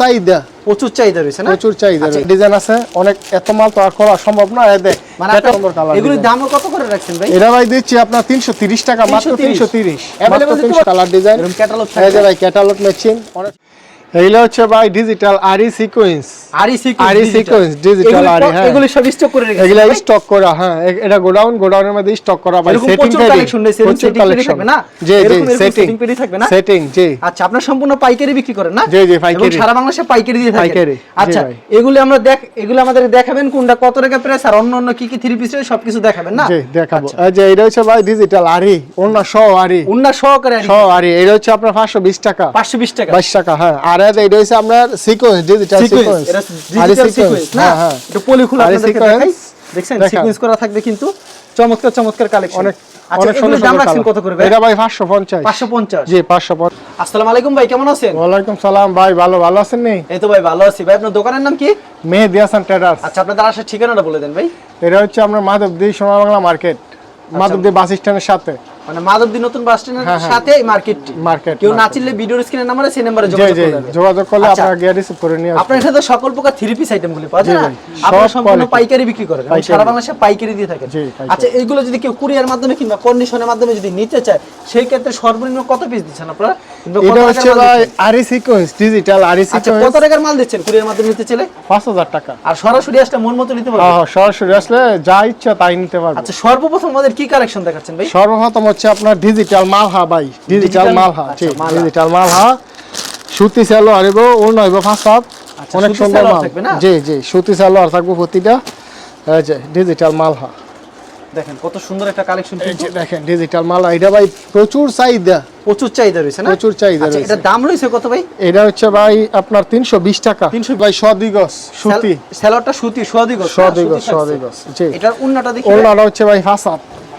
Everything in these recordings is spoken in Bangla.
চাহিদা। প্রচুর চাহিদা রয়েছে না? প্রচুর চাহিদা আচ্ছা, ডিজাইন আছে অনেক এত মাল তো আর করা সম্ভব না। মানে এত আপনার সুন্দর কালার এগুলির দামও কত করে রাখছেন ভাই? এটা ভাই দিচ্ছি আপনার তিনশো তিরিশ টাকা মাত্র 330 তিনশো তিরিশ। তিনশো কালার ডিজাইন ক্যাটালগ এই যে ভাই ক্যাটালগ ম্যাচিং অনেক এইগুলো হচ্ছে ভাই ডিজিটাল আরি সিকোয়েন্স আরি সিকোয়েন্স আরি sequence, digital আরি, হ্যাঁ। এগুলি সব স্টক করে রেখেছেন এগুলা? স্টক করা হ্যাঁ এটা গোডাউন গোডাউনের মধ্যে স্টক করা ভাই সেটিং পেডি থাকবে না? জি জি সেটিং পেডি থাকবে না? সেটিং জি আচ্ছা আপনার সম্পূর্ণ পাইকারি বিক্রি করেন না জি, জি, পাইকারি। সারা বাংলাদেশে পাইকারি দিয়ে থাকেন পাইকারি, আচ্ছা। এগুলি আমরা দেখ এগুলো আমাদের দেখাবেন কোনটা কত টাকা প্রাইস আর অন্য অন্য কি কি থ্রি পিস সবকিছু দেখাবেন না জি দেখাবো আচ্ছা। এই যে এটা হচ্ছে ভাই ডিজিটাল আরি অন্য সহ আরি উন্না সহকারে আর আরি এটা হচ্ছে আপনার পাঁচশো বিশ টাকা 520 টাকা টাকা হ্যাঁ আর এটা আপনার সিকোয়েন্স ডিজিটাল সিকোয়েন্স সিকোয়েন্স এটা সিকোয়েন্স সিকোয়েন্স না? হ্যাঁ এটা পলি খুলে আরি আপনাদেরকে দেখাই। দেখছেন? সিকোয়েন্স করা থাকবে কিন্তু চমৎকার চমৎকার কালেকশন অনেক আচ্ছা অনেক দাম রাখছেন কত করে ভাই? এটা ভাই পাঁচশো পঞ্চাশ। 550 জি পাঁচশো পঞ্চাশ। আসসালামু আলাইকুম ভাই কেমন আছেন? সালাম ভাই ভালো ভালো আছেন নি? এই তো ভাই ভালো আছি। ভাই আপনার দোকানের নাম কি? মেহেদি হাসান ট্রেডার্স আচ্ছা আপনাদের আসার ঠিকানাটা বলে দেন ভাই। এটা হচ্ছে আপনার মাধবদী সোনা বাংলা মার্কেট মাধবদী বাস স্ট্যান্ডের সাথে। মানে মাধবদী নতুন বাস স্ট্যান্ডের। সাথে এই মার্কেটটি মার্কেট কেউ না চিনলে ভিডিওর স্ক্রিনের নাম্বারে সেই নাম্বারে যোগাযোগ যোগাযোগ করলে আচ্ছা। আপনারা গিয়ে রিসিভ করে নিয়ে আসবেন। তো সকল প্রকার থ্রি পিস আইটেমগুলি পাওয়া যায় আপনারা সম্পূর্ণ পাইকারি বিক্রি করেন সারা বাংলাদেশে পাইকারি দিয়ে থাকেন। আচ্ছা এইগুলো যদি কেউ কুরিয়ার মাধ্যমে কিংবা কন্ডিশনের মাধ্যমে যদি নিতে চায় সেই ক্ষেত্রে সর্বনিম্ন কত পিস দিচ্ছেন আপনারা? এটা হচ্ছে ভাই আরি সিকোয়েন্স ডিজিটাল আরি আচ্ছা কত টাকার মাল দিচ্ছেন কুরিয়ার মাধ্যমে নিতে চাইলে? পাঁচ হাজার টাকা। আর সরাসরি আসলে মন মতো নিতে পারবেন? হ্যাঁ হ্যাঁ, সরাসরি আসলে যা ইচ্ছা তাই নিতে পারবে। আচ্ছা সর্বপ্রথম আমাদের কি কালেকশন দেখাচ্ছেন ভাই? সর্বপ্রথম হচ্ছে আপনার ডিজিটাল মালহা ভাই ডিজিটাল মালহা আচ্ছা, জি মালহা। ডিজিটাল মালহা। সুতি সালোয়ার আরিব অন্য হইব ফার্স্ট হাফ আচ্ছা, অনেক সুন্দর মাল। থাকবে না? জি জি সুতি সালোয়ার থাকবে প্রতিটা। এই যে ডিজিটাল মালহা। দেখেন কত সুন্দর একটা কালেকশন যে দেখেন ডিজিটাল মালহা এটা ভাই প্রচুর চাহিদা। প্রচুর চাহিদা রয়েছে না? প্রচুর চাহিদা আচ্ছা রয়েছে। এটার দাম রয়েছে কত ভাই? এটা হচ্ছে ভাই আপনার তিনশো বিশ টাকা। 320 ভাই সদিগস সুতি। স্যালোয়ারটা সুতি গজ, সোয়াদি গজ, জি। উন্নাটা দেখি। হচ্ছে ভাই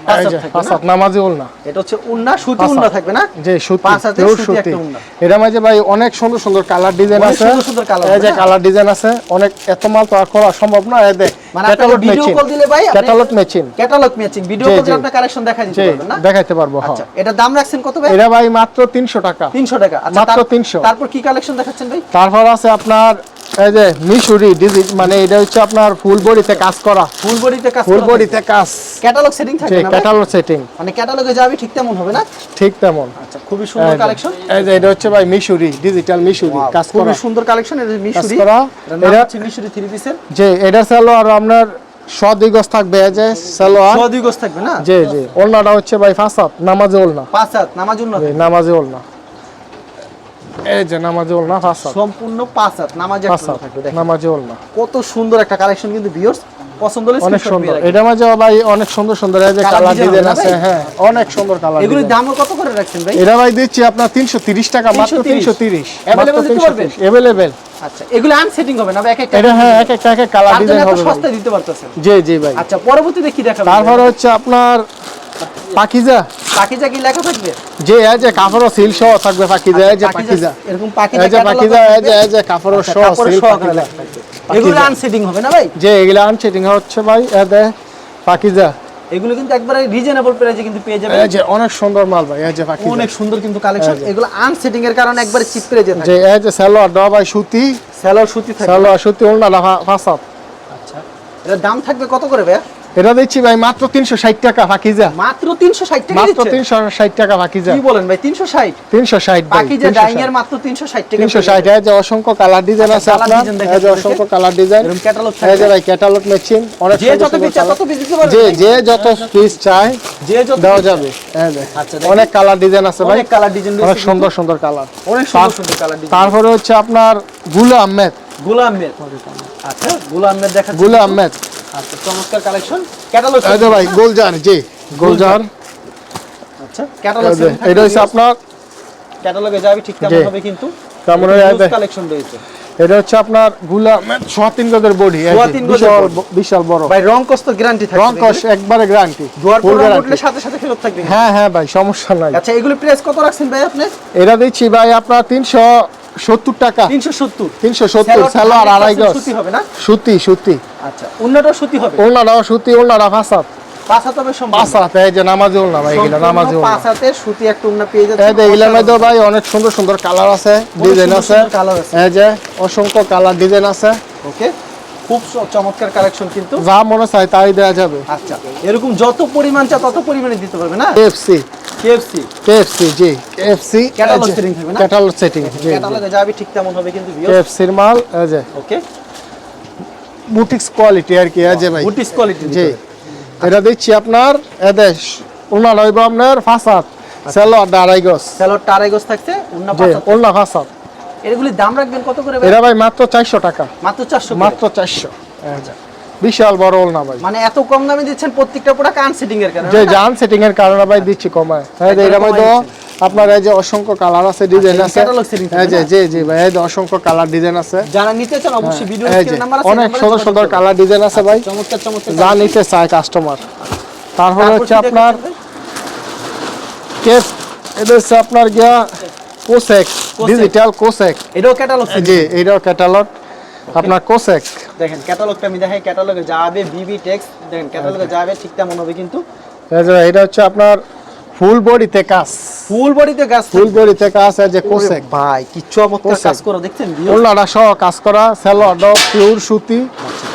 ফাসাদ এই যে থাকবে না? ফাসাদ নামাজি ওলনা এটা হচ্ছে উন্না সুতি ফাসাদ। থাকবে না? যে সুতি পিওর সুতি সুতি। একটা উন্না। এটা মাঝে ভাই অনেক সুন্দর সুন্দর কালার ডিজাইন আছে। সুন্দর সুন্দর colour এই যে কালার ডিজাইন আছে অনেক এত মাল তো আর করা সম্ভব না। এই দেখ ক্যাটালগ ম্যাচিং কল দিলে ভাই catalogue matching catalogue matching video call দিলে জি। কালেকশন দেখা দিতে পারবেন না? দেখাইতে পারব হ্যাঁ। আচ্ছা এটা দাম রাখছেন কত ভাই? এটা ভাই মাত্র তিনশো টাকা। 300 টাকা। আচ্ছা মাত্র 300 তারপর কি কালেকশন দেখাচ্ছেন ভাই? তারপর আছে আপনার এই যে মিশুরি ডিজিট মানে এটা হচ্ছে আপনার ফুল বডিতে কাজ করা। ফুল বডিতে কাজ ফুল বডিতে কাজ। ক্যাটালগ সেটিং যে থাকবে না ক্যাটালগ সেটিং মানে ক্যাটালগে যাবে ঠিক তেমন হবে না? ঠিক তেমন। আচ্ছা খুবই সুন্দর কালেকশন এই যে এটা হচ্ছে ভাই মিশুরি ডিজিটাল মিশুরি কাজ করা। খুবই সুন্দর কালেকশন এটা মিশুরি। করা। এটা- হচ্ছে মিশুরি থ্রি পিসের যে এটা সালো আর আপনার সদিগজ থাকবে এই যে সালোয়ার। গজ থাকবে না? জি জি ওলনাটা হচ্ছে ভাই ফাসাদ নামাজে ওলনা হাত নামাজ জি, নামাজে ওলনা এই যে নামাজে ওলনা ফাসাদ সম্পূর্ণ পাঁচ হাত নামাজ নামাজে ওলনা। কত সুন্দর একটা কালেকশন কিন্তু ভিউয়ার্স পছন্দ হলে অনেক সুন্দর। এটা মাঝে ভাই অনেক সুন্দর সুন্দর এই যে কালার ডিজাইন আছে হ্যাঁ অনেক সুন্দর কালার এগুলির দামও কত করে রাখছেন ভাই? এটা ভাই দিচ্ছি আপনার তিনশো তিরিশ টাকা মাত্র 330 তিনশো তিরিশ। Available দিতে পারবেন? অ্যাভেলেবেল আচ্ছা এগুলো আনসেটিং হবে না? এক একটা এটা হ্যাঁ এক একটা এক কালার ডিজাইন হবে ভাই। দিতে পারতেছেন। জি জি ভাই। আচ্ছা পরবর্তীতে কি দেখাবেন? তারপরে হচ্ছে আপনার পাকিজা? পাকিজা কি লেখা থাকবে? যে এই যে কাপড় সিল সহ থাকবে পাকিজা এই যে পাকিজা এরকম পাকিজা এই যে পাকিজা এই যে এই যে কাপড় আচ্ছা, সহ সিল পাকিজা। এগুলো আনসেটিং হবে না ভাই? যে এগুলা আনসেটিং হচ্ছে ভাই এই যে পাকিজা। এগুলো কিন্তু একবারে রিজনেবল প্রাইসে কিন্তু পেয়ে যাবেন। এই যে অনেক সুন্দর মাল ভাই এই যে পাকিজা। অনেক সুন্দর কিন্তু কালেকশন এগুলো আনসেটিং এর কারণে একবারে চিপ প্রাইসে থাকে। যে এই যে সালোয়ার ভাই সুতি। সেলর সুতি থাকে সালোয়ার সুতি ওলনা ফাসাদ। আচ্ছা। এটার দাম থাকবে কত করে ভাই এটা দিচ্ছি ভাই মাত্র তিনশো ষাট টাকা পাকিজা। মাত্র 360 টাকা মাত্র দিচ্ছেন তিনশো ষাট টাকা পাকিজা। কি বলেন ভাই 360 তিনশো ষাট বাকি যে ডাইং এর মাত্র 360 টাকা তিনশো ষাট এই যে অসংখ্য কালার ডিজাইন আছে আপনার এই যে। অসংখ্য কালার ডিজাইন ক্যাটালগ এই যে ভাই ক্যাটালগ ম্যাচিং অনেক যে যত পিস চায় তত পিস দিতে পারবেন যে যে যত পিস চায় যে যত দেওয়া যাবে। এই যে। আচ্ছা, অনেক কালার ডিজাইন আছে ভাই। অনেক কালার ডিজাইন অনেক সুন্দর সুন্দর কালার। অনেক সুন্দর সুন্দর কালার ডিজাইন তারপরে হচ্ছে আপনারগুলা আহমেদগুলা আহমেদ আচ্ছা গুলা আহমেদ দেখা গুলা আহমেদ আচ্ছা চমৎকার কালেকশন ক্যাটালগ এই ভাই গোলজার জি। গোলজার আচ্ছা ক্যাটালগ এটা হচ্ছে আপনার ক্যাটালগে যাবে ঠিক তেমন হবে কিন্তু। তারপরে কালেকশন রয়েছে। এটা হচ্ছে আপনারগুলা সোয়া তিন গজের বডি সোয়া তিন গজের বিশাল বড়। ভাই রং কষ্ট গ্যারান্টি থাকবে রং একবারে গ্যারান্টি পর উঠলে সাথে সাথে ফেরত থাকবে। হ্যাঁ হ্যাঁ ভাই সমস্যা নাই। আচ্ছা এগুলো প্রাইস কত রাখছেন ভাই আপনি? এটা দিচ্ছি ভাই আপনার তিনশো সত্তর টাকা। 370 তিনশো সত্তর সালোয়ার আড়াই গজ। সুতি হবে না? সুতি সুতি আচ্ছা অন্যটাও সুতি হবে? ওলনাটাও সুতি ওলনাটা ফাসাদ পাঁচ হাত হবে সম্পূর্ণ পাঁচ হাত এই যে নামাজুল না ভাই এগুলা নামাজুল সম্পূর্ণ পাঁচ হাতের সুতি একটা উন্না পেয়ে যাচ্ছে। এই যে এগুলোর মধ্যে ভাই অনেক সুন্দর সুন্দর কালার আছে ডিজাইন আছে। কালার আছে। এই যে অসংখ্য কালার ডিজাইন আছে। ওকে খুব চমৎকার কালেকশন কিন্তু। যা মনে চায় তাই দেওয়া যাবে। আচ্ছা এরকম যত পরিমাণ চা তত পরিমাণে দিতে পারবে না? কেএফসি কেএফসি জি কেএফসি Catalog setting থাকবে না? ক্যাটালগ সেটিং জি ক্যাটালগে যাবে ঠিক তেমন হবে কিন্তু ভিউয়ার্স কেএফসির মাল এই যে। ওকে বুটিক্স কোয়ালিটি আর কি ভাই। বুটিস কোয়ালিটি জি। এটা দিচ্ছি আপনার এদেশ আপনার ফাসাদ। আড়াই গজ থাকছে ফাসাদ। এগুলি দাম রাখবেন কত করে এরা ভাই মাত্র চারশো টাকা। মাত্র চারশো মাত্র চারশো। বিশাল বড় ওলনা ভাই। মানে এত কম দামে দিচ্ছেন প্রত্যেকটা প্রোডাক্ট আনসেটিং এর কারণে যে জান সেটিং এর কারণে ভাই দিচ্ছি কমায়। এই যে একবারে এর মধ্যে আপনার এই যে অসংখ্য কালার আছে ডিজাইন আচ্ছা, আছে। catalog setting এই যে জি জি ভাই এই যে অসংখ্য কালার ডিজাইন আছে। যারা নিতে চান অবশ্যই ভিডিও যে নাম্বার আছে অনেক সুন্দর সুন্দর কালার ডিজাইন আছে ভাই। চমৎকার চমৎকার যা নিতে চায় কাস্টমার তারপরে হচ্ছে আপনার কেস এটা হচ্ছে আপনার গিয়া কোসেক ডিজিটাল কোসেক এটাও ক্যাটালগ জি এইটাও ক্যাটালগ আপনার কোসেক দেখেন ক্যাটালগটা আমি দেখাই ক্যাটালগে যাবে বিবি টেক্স দেখেন ক্যাটালগে যাবে ঠিক তেমন হবে কিন্তু এই যে এটা হচ্ছে আপনার ফুল বডিতে কাজ। ফুল বডিতে গাছ ফুল বডিতে কাজ এই যে কোসেক ভাই কি চমৎকার কাজ করো দেখছেন ওলনাটা সহ কাজ করা সেলোয়ারটা পিওর সুতি।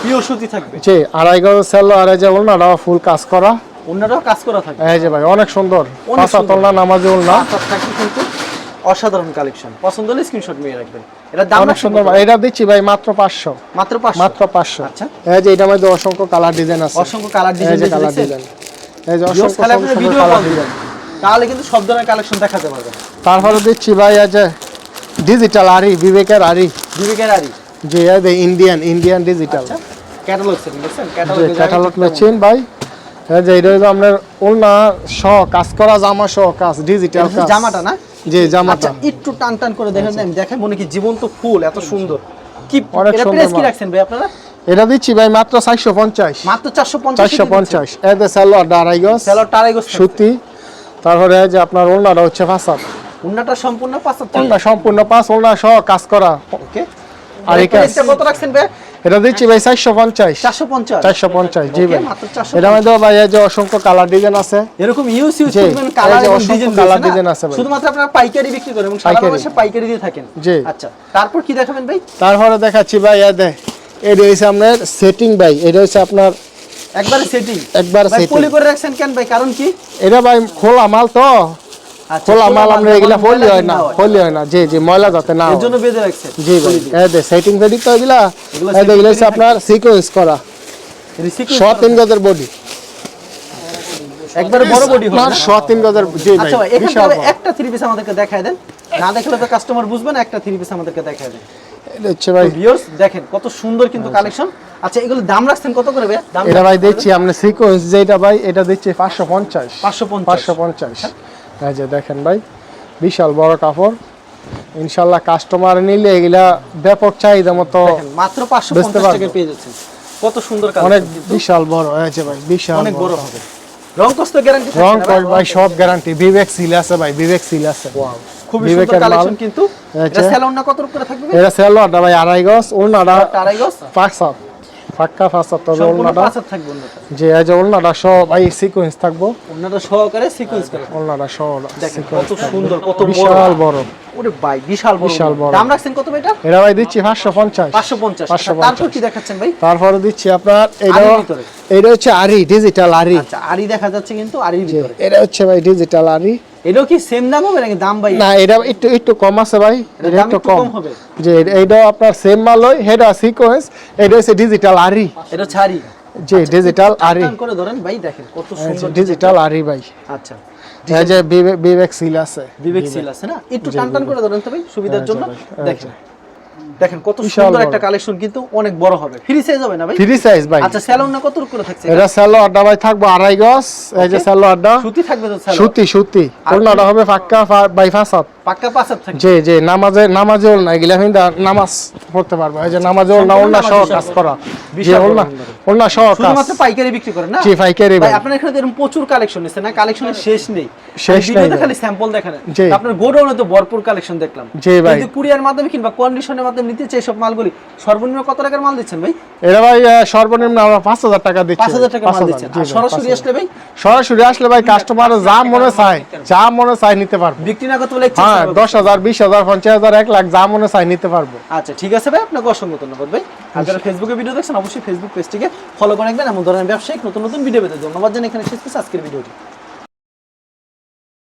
পিওর সুতি থাকবে। জি আড়াই গজ সেলোয়ার এই যে ওলনাটা ফুল কাজ করা। অন্যরাও কাজ করা থাকবে। এই যে ভাই অনেক সুন্দর। পাঁচা। তোলনা নামাজি থাকবে কিন্তু। অসাধারণ কালেকশন। পছন্দ হলে স্ক্রিনশট নিয়ে রাখবেন। এটা দাম অনেক সুন্দর। এটা দিচ্ছি ভাই মাত্র পাঁচশো। মাত্র 500 মাত্র পাঁচশো। আচ্ছা। এই যে এটার মধ্যে অসংখ্য কালার ডিজাইন আছে। অসংখ্য কালার এই ডিজাইন যে কালার ডিজাইন এই যে অসংখ্য সুন্দর ভিডিও কালার ডিজাইন দিবেন তাহলে কিন্তু সব ধরনের কালেকশন দেখাতে পারবেন। তারপরে দিচ্ছি ভাই এই যে ডিজিটাল আরি বিবেকের আরি বিবেকের আরি যে এই যে ইন্ডিয়ান ইন্ডিয়ান ডিজিটাল আচ্ছা ক্যাটালগ সেটিং দেখছেন? ক্যাটালগে ক্যাটালগ মেশিন ভাই। এই যে এটা হলো আপনার ওলনা শ কাজ করা জামা সহ কাজ ডিজিটাল কাজ। জামাটা না? যে আচ্ছা জামাটা একটু টান টান করে দেখেন আমি দেখাই মনে কি জীবন্ত ফুল এত সুন্দর। কি অনেক সুন্দর কি রাখছেন ভাই আপনারা? এটা দিচ্ছি ভাই মাত্র চারশো পঞ্চাশ। মাত্র 450 চারশো পঞ্চাশ। এতে স্যালোয়ার আড়াই গজ সেলর টারাই গোস সুতি। তারপরে যে আপনার ওলনাটা হচ্ছে ফাঁসাদ উন্নাটা সম্পূর্ণ 75 ওলনা সম্পূর্ণ পাঁচ ওলনা সহ কাজ করা। ওকে। আর এটা কত রাখছেন ভাই? এটা দিচ্ছি ভাই চারশো পঞ্চাশ। 450 চারশো পঞ্চাশ জি ভাই। মাত্র 450 এটা মধ্যে ভাই এই যে অসংখ্য কালার ডিজাইন আছে। এরকম ইউজ ইউজ করবেন কালার এবং ডিজাইন কালার ডিজাইন আছে ভাই। শুধুমাত্র আপনারা পাইকারি বিক্রি করেন এবং সারা। বাংলাদেশে পাইকারি দিয়ে থাকেন। জি। আচ্ছা তারপর কি দেখাবেন ভাই? তারপরে দেখাচ্ছি ভাই এই দে এটা হচ্ছে আপনার সেটিং ভাই। এটা হচ্ছে আপনার একবারে সেটিং একবার ভাই পলি করে রাখছেন কেন ভাই? কারণ কি? এটা ভাই খোলা মাল তো। খোলা মাল আমরা এগুলা ফলি হয় না ফলি হয় না। জি জি ময়লা যাতে না এর জন্য বেঁধে রাখছেন জি ভাই এই দে সেটিং ফেটিং তো এগুলা এগুলা এই দে এগুলা হচ্ছে আপনার সিকোয়েন্স করা। রিসিকুয়েন্স শ তিন গজের বডি একবারে বড় বডি হবে না না? শ তিন গজের জি ভাই আচ্ছা ভাই এখান থেকে বড়। একটা থ্রি পিস আমাদেরকে দেখায় দেন। না দেখলে তো কাস্টমার বুঝবে না একটা থ্রি পিস আমাদেরকে দেখায় দেন। হচ্ছে ভাই ভিউয়ার্স দেখেন কত সুন্দর কিন্তু কালেকশন আচ্ছা এগুলো দাম রাখছেন কত করে ভাই? দাম এটা ভাই দিচ্ছি আমরা সিকোয়েন্স যেটা ভাই এটা দিচ্ছি পাঁচশো পঞ্চাশ। 550 পাঁচশো পঞ্চাশ। এই যে দেখেন ভাই বিশাল বড় কাপড়। ইনশাল্লাহ কাস্টমার নিলে এগুলা ব্যাপক চাহিদা মতো মাত্র 550 বুঝতে পারব। টাকায় পেয়ে যাচ্ছেন। কত সুন্দর অনেক বিশাল বড় হয়েছে ভাই বিশাল অনেক বড় হবে। রং কষ্ট গ্যারান্টি রং কয় ভাই? সব গ্যারান্টি বিবেক সিল আছে ভাই বিবেক সিল আছে। খুবই সুন্দর কালেকশন কিন্তু। এটা। স্যালন না কত করে থাকবে? এটা সেলোয়ারটা ভাই আড়াই গজ ওলনাটা আড়াই গজ? পাঁচ পাঁচ সাত তবে ওলনাটা। যে এই যে ওলনাটা সব ভাই সিকোয়েন্স থাকব। অন্যটা সহকারে সিকোয়েন্স করে। ওলনাটা দেখেন কত সুন্দর কত বিশাল বড়। ওরে ভাই বিশাল বড়। বিশাল বড়। দাম রাখছেন কত এটা? এটা ভাই দিচ্ছি 550 আচ্ছা, 550 তারপর কি দেখাচ্ছেন ভাই? তারপরে দিচ্ছি আপনার এটা ভিতরে। এটা হচ্ছে আরি ডিজিটাল আরি। আচ্ছা আরি দেখা যাচ্ছে কিন্তু আরির ভিতরে। এটা হচ্ছে ভাই ডিজিটাল আরি। এটাও কি সেম দাম হবে নাকি দাম ভাই? না এটা একটু একটু কম আছে ভাই। এটা একটু কম হবে। যে আপনার সেম মাল হয় হেডা সিকোয়েন্স এটা হচ্ছে ডিজিটাল আরি এটা ছাড়ি। জি ডিজিটাল আরি করে ধরেন ভাই দেখেন কত সুন্দর ডিজিটাল আরি ভাই। আচ্ছা। যে বিবেক সিল আছে। বিবেক সিল আছে না? একটু টান টান করে ধরেন তো ভাই সুবিধার জন্য। আচ্ছা, দেখেন। দেখেন কত সুন্দর একটা কালেকশন কিন্তু অনেক বড় হবে। ফ্রি সাইজ হবে না ভাই? ফ্রি সাইজ ভাই। আচ্ছা স্যালন না কত করে থাকছে এটা স্যালো আড্ডা ভাই থাকব আড়াই গজ। এই যে স্যালো আড্ডা। সুতি থাকবে তো স্যালন সুতি সুতি। ওনাটা হবে পাক্কা বাই ফাসাদ। পাক্কা পাঁচাত থাকবে? যে যে নামাজে নামাজে ওল না এগুলা কিন্তু নামাজ পড়তে পারব। এই যে নামাজে ওল না ওল না সহ কাজ করা। জি সুন্দর। ওলনা সহ কাজ। শুধুমাত্র পাইকারি বিক্রি করেন না? জি, পাইকারি ভাই। আপনার এখানে এরকম প্রচুর কালেকশন নিচ্ছে না? কালেকশনের শেষ নেই। শেষ নাই। খালি স্যাম্পল দেখান জি। আপনার গোডাউনে তো ভরপুর কালেকশন দেখলাম। জি ভাই। যদি কুরিয়ার মাধ্যমে কিংবা কন্ডিশনের মাধ্যমে নিতে চাই সব মালগুলি? সর্বনিম্ন কত টাকার মাল দিচ্ছেন ভাই? এটা ভাই সর্বনিম্ন আমরা পাঁচ হাজার টাকা দিচ্ছি পাঁচ হাজার টাকা মাল দিচ্ছেন। জি আর ভাই, সরাসরি আসলে ভাই? সরাসরি আসলে ভাই কাস্টমার যা মনে চায় যা মনে চায় নিতে পারব। বিক্রি না করতে বলে হ্যাঁ দশ হাজার বিশ হাজার পঞ্চাশ হাজার এক লাখ যা মনে চায় নিতে পারব। আচ্ছা ঠিক আছে ভাই আপনাকে অসংখ্য ধন্যবাদ ভাই। আর যারা ফেসবুকে ভিডিও দেখছেন অবশ্যই ফেসবুক পেজটিকে ফলো করে রাখবেন। এমন ধরনের ব্যবসায়িক নতুন নতুন ভিডিও পেতে ধন্যবাদ জানাই। এখানে শেষ করছি আজকের ভিডিওটি।